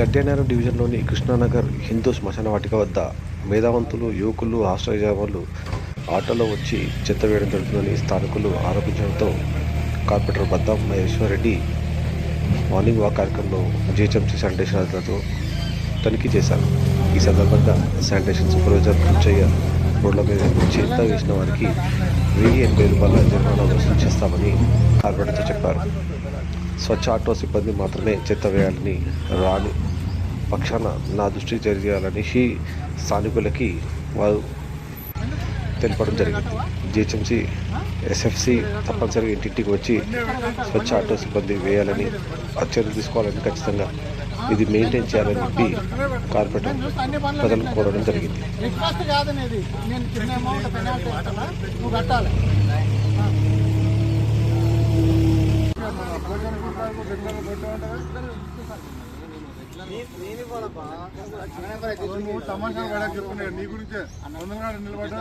గడ్డేనగరం డివిజన్లోని కృష్ణానగర్ హిందూ శ్మశాన వాటిక వద్ద మేధావంతులు యువకులు ఆశ్రయజాములు ఆటోలో వచ్చి చెత్త వేయడం జరుగుతుందని స్థానికులు ఆరోపించడంతో corporator Baddam Maheshwara Reddy morning walk కార్యక్రమంలో జిహెచ్ఎంసీ శానిటేషన్ అధికారులతో తనిఖీ చేశారు. ఈ సందర్భంగా శానిటేషన్ సూపర్వైజర్ పుచ్చయ్య రోడ్ల మీద చెత్త వేసిన వారికి వెయ్యి ఎనభై రూపాయల జరిమానా వసూలు చేస్తామని కార్పొరేటర్తో చెప్పారు. స్వచ్ఛ ఆటో సిబ్బంది మాత్రమే చెత్త వేయాలని రాని పక్షాన నా దృష్టి జరిగాలని షీ స్థానికులకి వారు తెలపడం జరిగింది. జిహెచ్ఎంసీ ఎస్ఎఫ్సి తప్పనిసరిగా ఇంటింటికి వచ్చి స్వచ్ఛ ఆటో సిబ్బంది వేయాలని చర్యలు తీసుకోవాలని ఖచ్చితంగా ఇది మెయింటైన్ చేయాలని చెప్పి కార్పొరేటర్ ప్రజలు కోరడం జరిగింది. తమాషా నీ గురించే. నిలబడ్డా